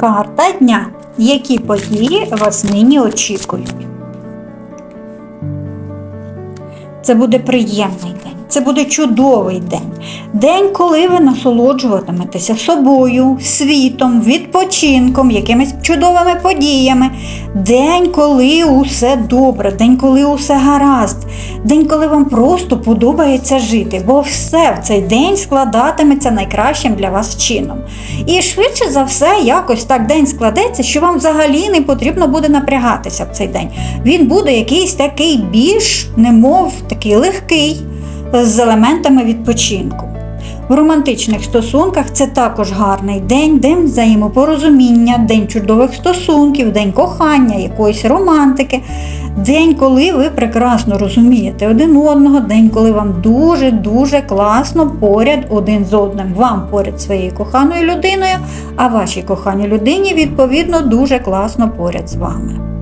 Карта дня. Які події вас нині очікують? Це буде приємний день, це буде чудовий день. День, коли ви насолоджуватиметеся собою, світом, відпочинком, якимись чудовими подіями. День, коли усе добре, день, коли усе гаразд, день, коли вам просто подобається жити, бо все в цей день складатиметься найкращим для вас чином. І швидше за все, якось так день складеться, що вам взагалі не потрібно буде напрягатися в цей день. Він буде якийсь такий більш, немов такий легкий, з елементами відпочинку. В романтичних стосунках це також гарний день, день взаємопорозуміння, день чудових стосунків, день кохання, якоїсь романтики, день, коли ви прекрасно розумієте один одного, день, коли вам дуже-дуже класно поряд один з одним. Вам поряд своєю коханою людиною, а вашій коханій людині, відповідно, дуже класно поряд з вами.